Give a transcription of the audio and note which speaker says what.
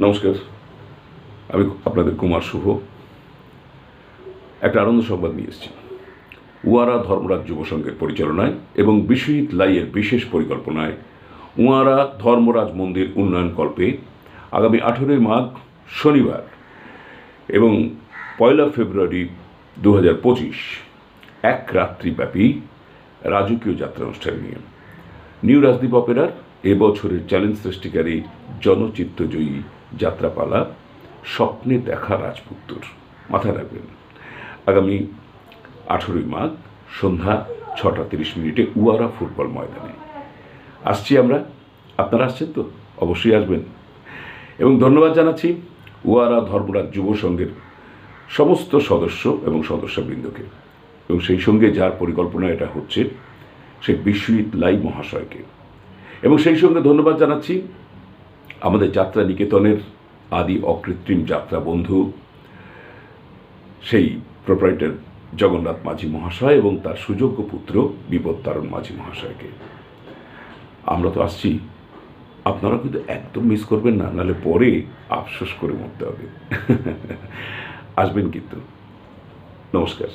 Speaker 1: নমস্কার। আমি আপনাদের কুমার শুভ। একটা আনন্দ সংবাদ নিয়ে এসেছি। উয়ারা ধর্মরাজ যুব সংঘের পরিচালনায় এবং বিশ্বজিৎ লাইয়ের বিশেষ পরিকল্পনায় উয়ারা ধর্মরাজ মন্দির উন্নয়ন কল্পে আগামী আঠেরোই মাঘ শনিবার এবং পয়লা ফেব্রুয়ারি দু হাজার পঁচিশ এক রাত্রিব্যাপী রাজকীয় যাত্রা অনুষ্ঠান নিয়ে। নিউ রাজদীপ অপেরার এবছরের চ্যালেঞ্জ সৃষ্টিকারী জনচিত্তজয়ী যাত্রাপালা, স্বপ্নে দেখা রাজপুত্তর। মাথায় রাখবেন, আগামী আঠেরোই মাঘ সন্ধ্যা ছটা তিরিশ মিনিটে উয়ারা ফুটবল ময়দানে। আসছি আমরা। আপনারা আসছেন তো? অবশ্যই আসবেন। এবং ধন্যবাদ জানাচ্ছি উয়ারা ধর্মরাজ যুব সংঘের সমস্ত সদস্য এবং সদস্যবৃন্দকে। এবং সেই সঙ্গে যার পরিকল্পনা এটা হচ্ছে, সে বিশ্বজিৎ লাই মহাশয়কে। এবং সেই সঙ্গে ধন্যবাদ জানাচ্ছি আমাদের যাত্রা নিকেতনের আদি অকৃত্রিম যাত্রা বন্ধু, সেই প্রোপ্রাইটার জগন্নাথ মাঝি মহাশয় এবং তার সুযোগ্য পুত্র বিপদ তারণ মাঝি মহাশয়কে। আমরা তো আসছি, আপনারা কিন্তু একদম মিস করবেন না, নাহলে পরে আফসোস করে মরতে হবে। আসবেন কিন্তু। নমস্কার।